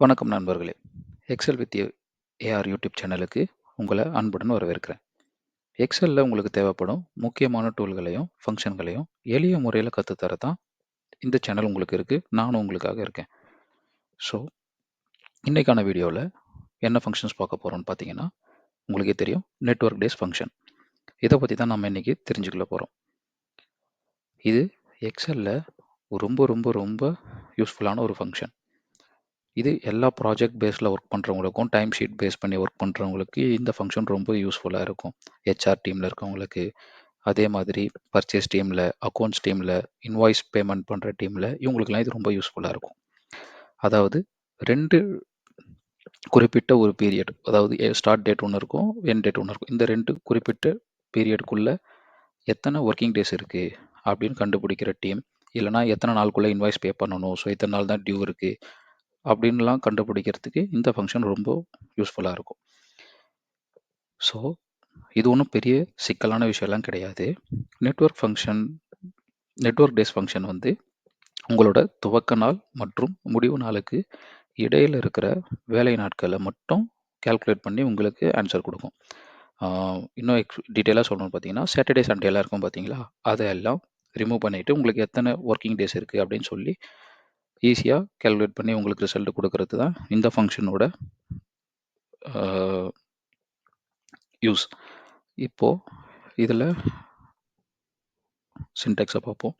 வணக்கம் நண்பர்களே. XL with AR YouTube சேனலுக்கு உங்களை அன்புடன் வரவேற்கிறேன். எக்ஸலில் உங்களுக்கு தேவைப்படும் முக்கியமான டூல்களையும் ஃபங்க்ஷன்களையும் எளிய முறையில் கற்றுத்தர தான் இந்த சேனல் உங்களுக்கு இருக்குது நானும் உங்களுக்காக இருக்கேன். ஸோ இன்றைக்கான வீடியோவில் என்ன ஃபங்க்ஷன்ஸ் பார்க்க போகிறோம்னு பார்த்தீங்கன்னா உங்களுக்கே தெரியும் நெட்ஒர்க் டேஸ் ஃபங்க்ஷன் இதை பற்றி தான் நம்ம இன்றைக்கி தெரிஞ்சுக்கொள்ள போகிறோம் இது எக்ஸலில் ரொம்ப ரொம்ப ரொம்ப யூஸ்ஃபுல்லான ஒரு ஃபங்க்ஷன் இது எல்லா ப்ராஜெக்ட் பேஸில் ஒர்க் பண்ணுறவங்களுக்கும் டைம் ஷீட் பேஸ் பண்ணி ஒர்க் பண்ணுறவங்களுக்கு இந்த ஃபங்க்ஷன் ரொம்ப யூஸ்ஃபுல்லாக இருக்கும். ஹெச்ஆர் டீமில் இருக்கவங்களுக்கு. அதே மாதிரி பர்ச்சேஸ் டீமில் அக்கௌண்ட்ஸ் டீமில் இன்வாய்ஸ் பேமெண்ட் பண்ணுற டீமில் இவங்களுக்குலாம் இது ரொம்ப யூஸ்ஃபுல்லாக இருக்கும். அதாவது ரெண்டு குறிப்பிட்ட ஒரு பீரியட் அதாவது ஸ்டார்ட் டேட் ஒன்று இருக்கும் என் டேட் ஒன்று இருக்கும். இந்த ரெண்டு குறிப்பிட்ட பீரியடுக்குள்ளே எத்தனை ஒர்க்கிங் டேஸ் இருக்குது அப்படின்னு கண்டுபிடிக்கிற டீம் இல்லைனா எத்தனை நாளுக்குள்ளே இன்வாய்ஸ் பே பண்ணணும். ஸோ இத்தனை நாள் தான் டியூ இருக்குது அப்படின்லாம் கண்டுபிடிக்கிறதுக்கு இந்த ஃபங்க்ஷன் ரொம்ப யூஸ்ஃபுல்லாக இருக்கும். ஸோ இது ஒன்றும் பெரிய சிக்கலான விஷயம்லாம் கிடையாது. Network function network days function வந்து உங்களோட துவக்க நாள் மற்றும் முடிவு நாளுக்கு இடையில் இருக்கிற வேலை நாட்களை மட்டும் கேல்குலேட் பண்ணி உங்களுக்கு ஆன்சர் கொடுக்கும். இன்னும் எக்ஸ் டீட்டெயிலாக சொல்லணும்னு பார்த்தீங்கன்னா சாட்டர்டே சண்டேலாம் இருக்கும் பார்த்தீங்களா? அதையெல்லாம் ரிமூவ் பண்ணிவிட்டு உங்களுக்கு எத்தனை ஒர்க்கிங் டேஸ் இருக்குது அப்படின்னு சொல்லி ஈஸியாக கேல்குலேட் பண்ணி உங்களுக்கு ரிசல்ட் கொடுக்கறது தான் இந்த ஃபங்க்ஷனோட யூஸ் இப்போது இதில் சின்டெக்ஸை பார்ப்போம்.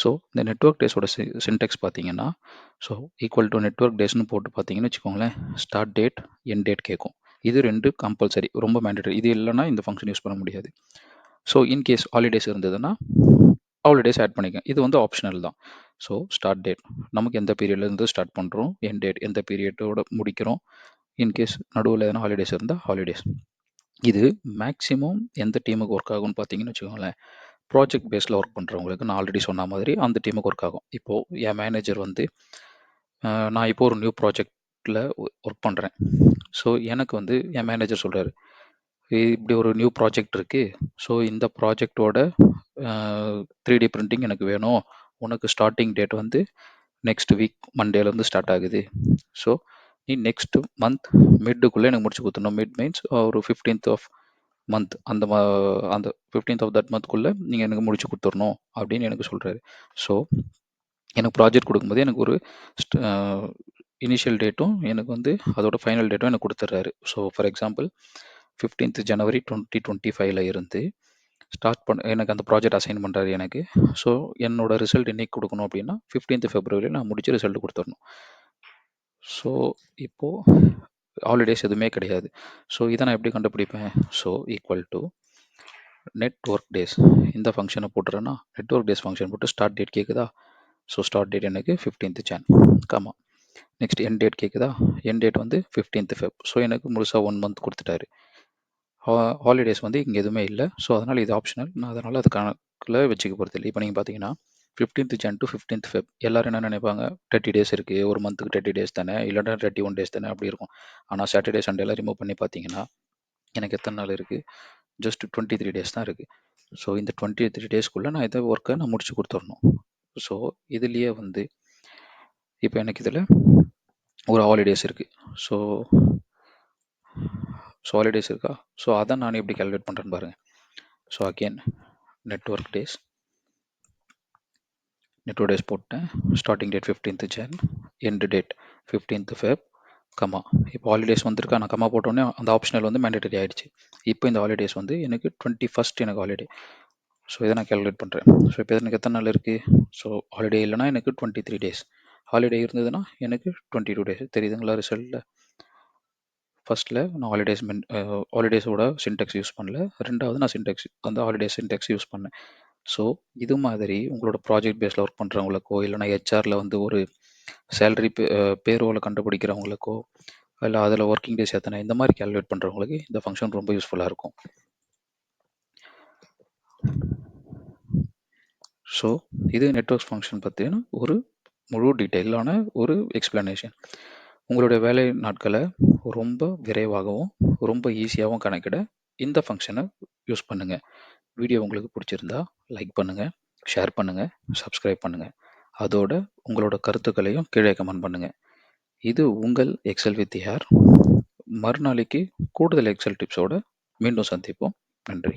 ஸோ இந்த நெட்ஒர்க் டேஸோட சி சின்டெக்ஸ் பார்த்தீங்கன்னா ஸோ ஈக்குவல் டு நெட்ஒர்க் டேஸ்னு போட்டு பார்த்தீங்கன்னு வச்சுக்கோங்களேன் ஸ்டார்ட் டேட் என் டேட் கேட்கும் இது ரெண்டு கம்பல்சரி ரொம்ப மேண்டட்டரி இது இல்லைன்னா இந்த ஃபங்க்ஷன் யூஸ் பண்ண முடியாது. ஸோ இன்கேஸ் ஹாலிடேஸ் இருந்ததுன்னா ஹாலிடேஸ் ஆட் பண்ணிக்க இது வந்து ஆப்ஷனல் தான். ஸோ ஸ்டார்ட் டேட் நமக்கு எந்த பீரியட்லேருந்து ஸ்டார்ட் பண்ணுறோம் என் டேட் எந்த பீரியடோட முடிக்கிறோம்? இன்கேஸ் நடுவில் எதனா ஹாலிடேஸ் இருந்தால் ஹாலிடேஸ் இது மேக்ஸிமம் எந்த டீமுக்கு ஒர்க் ஆகும்னு பார்த்தீங்கன்னு வச்சுக்கோங்களேன். ப்ராஜெக்ட் பேஸில் ஒர்க் பண்ணுறவங்களுக்கு நான் ஆல்ரெடி சொன்ன மாதிரி அந்த டீமுக்கு ஒர்க் ஆகும். இப்போது என் மேனேஜர் வந்து நான் இப்போ ஒரு நியூ ப்ராஜெக்டில் ஒர்க் பண்ணுறேன் ஸோ எனக்கு வந்து என் மேனேஜர் சொல்கிறாரு இப்படி ஒரு நியூ ப்ராஜெக்ட் இருக்குது ஸோ இந்த ப்ராஜெக்டோட த்ரீ டி பிரிண்டிங் எனக்கு வேணும். உனக்கு ஸ்டார்டிங் டேட் வந்து நெக்ஸ்ட் வீக் மண்டேலேருந்து ஸ்டார்ட் ஆகுது. ஸோ நீ நெக்ஸ்ட் மந்த் மிட்டுக்குள்ளே எனக்கு முடிச்சு கொடுத்துடணும். மிட் மீன்ஸ் ஒரு ஃபிஃப்டீன்த் ஆஃப் மந்த் அந்த அந்த ஃபிஃப்டீன்த் ஆஃப் தட் மந்த்க்குள்ளே நீங்கள் எனக்கு முடிச்சு கொடுத்துடணும் அப்படின்னு எனக்கு சொல்கிறாரு ஸோ எனக்கு ப்ராஜெக்ட் கொடுக்கும்போது எனக்கு ஒரு இனிஷியல் டேட்டும் எனக்கு வந்து அதோட ஃபைனல் டேட்டும் எனக்கு கொடுத்துட்றாரு. So for example fifteenth January twenty twenty ஃபைவ்ல இருந்து ஸ்டார்ட் பண்ண எனக்கு அந்த ப்ராஜெக்ட் அசைன் பண்ணுறாரு எனக்கு. ஸோ என்னோட ரிசல்ட் என்னைக்கு கொடுக்கணும் அப்படின்னா ஃபிஃப்டீன்த் ஃபெப்ரவரியில் நான் முடிச்சு ரிசல்ட் கொடுத்துடணும். ஸோ இப்போது ஹாலிடேஸ் எதுவுமே கிடையாது. ஸோ இதை நான் எப்படி கண்டுபிடிப்பேன்? So equal to network days இந்த ஃபங்க்ஷனை போட்டுறேன்னா நெட்ஒர்க் டேஸ் ஃபங்க்ஷன் போட்டு ஸ்டார்ட் டேட் கேட்குதா ஸோ ஸ்டார்ட் டேட் எனக்கு fifteenth Jan comma next end date கேட்குதா என் டேட் வந்து ஃபிஃப்டீன்த் ஃபெப் ஸோ எனக்கு முழுசாக ஒன் மந்த் கொடுத்துட்டாரு. ஹாலிடேஸ் வந்து இங்கே எதுவுமே இல்லை. ஸோ அதனால் இது ஆப்ஷனல் நான் அதனால் அது கணக்கில் வச்சுக்க போகிறது இல்லை. இப்போ நீங்கள் பார்த்தீங்கன்னா fifteenth Jan to fifteenth Feb எல்லோரும் என்ன நினைப்பாங்க? தேர்ட்டி டேஸ் இருக்குது ஒரு மந்த்துக்கு தேர்ட்டி டேஸ் தானே? இல்லைனா தேர்ட்டி ஒன் டேஸ் தானே? அப்படி இருக்கும். ஆனால் சாட்டர்டே சண்டேலாம் ரிமூவ் பண்ணி பார்த்தீங்கன்னா எனக்கு எத்தனை நாள் இருக்குது ஜஸ்ட் டுவெண்ட்டி த்ரீ டேஸ் தான் இருக்குது ஸோ இந்த டுவெண்ட்டி த்ரீ டேஸ்க்குள்ளே நான் இதை ஒர்க்கை நான் முடிச்சு கொடுத்துடணும். ஸோ இதுலேயே வந்து இப்போ எனக்கு இதில் ஒரு ஹாலிடேஸ் இருக்குது ஸோ ஸோ ஹாலிடேஸ் இருக்கா? ஸோ அதை நான் எப்படி கேல்குலேட் பண்ணுறேன்னு பாருங்கள் so again network days network days போட்டேன். Starting date fifteenth Jan end date fifteenth Feb comma இப்போ ஹாலிடேஸ் வந்திருக்கா? நான் கமா போட்டோன்னே அந்த ஆப்ஷனல் வந்து மேண்டேட்டரி ஆகிடுச்சு இப்போ இந்த ஹாலிடேஸ் வந்து எனக்கு டுவெண்ட்டி ஃபஸ்ட் எனக்கு ஹாலிடே ஸோ இதை நான் கேல்குலேட் பண்ணுறேன் ஸோ இப்போ எனக்கு எத்தனை நாள் இருக்குது ஸோ ஹாலிடே இல்லைனா எனக்கு டுவெண்ட்டி த்ரீ டேஸ் ஹாலிடே இருந்ததுன்னா எனக்கு டுவெண்ட்டி டூ டேஸ் தெரியுதுங்களா ரிசல்ட்டில் ஃபஸ்ட்டில் நான் ஹாலிடேஸ் மென் ஹாலிடேஸோட சின்டெக்ஸ் யூஸ் பண்ணல. ரெண்டாவது நான் சின்டெக்ஸ் அந்த ஹாலிடேஸ் சின்டெக்ஸ் யூஸ் பண்ணேன். ஸோ இது மாதிரி உங்களோட ப்ராஜெக்ட் பேஸில் ஒர்க் பண்ணுறவங்களுக்கோ இல்லைனா ஹெச்ஆரில் வந்து ஒரு சேலரி பே பேரோவில் கண்டுபிடிக்கிறவங்களுக்கோ இல்லை அதில் ஒர்க்கிங் டேஸ் எத்தனை இந்த மாதிரி கேல்குலேட் பண்ணுறவங்களுக்கு இந்த ஃபங்க்ஷன் ரொம்ப யூஸ்ஃபுல்லாக இருக்கும். ஸோ இது நெட்ஒர்க்ஸ் ஃபங்க்ஷன் பார்த்தீங்கன்னா ஒரு முழு டீட்டெயிலான ஒரு எக்ஸ்பிளனேஷன் உங்களுடைய வேலை நாட்களை ரொம்ப விரைவாகவும் ரொம்ப ஈஸியாகவும் கணக்கிட இந்த ஃபங்க்ஷனை யூஸ் பண்ணுங்கள் வீடியோ உங்களுக்கு பிடிச்சிருந்தா லைக் பண்ணுங்கள் ஷேர் பண்ணுங்கள் சப்ஸ்கிரைப் பண்ணுங்கள் அதோட உங்களோட கருத்துக்களையும் கீழே கமெண்ட் பண்ணுங்கள் இது உங்கள் எக்ஸல் வித் யார் மறுநாளைக்கு கூடுதல் எக்ஸல் டிப்ஸோட மீண்டும் சந்திப்போம். நன்றி.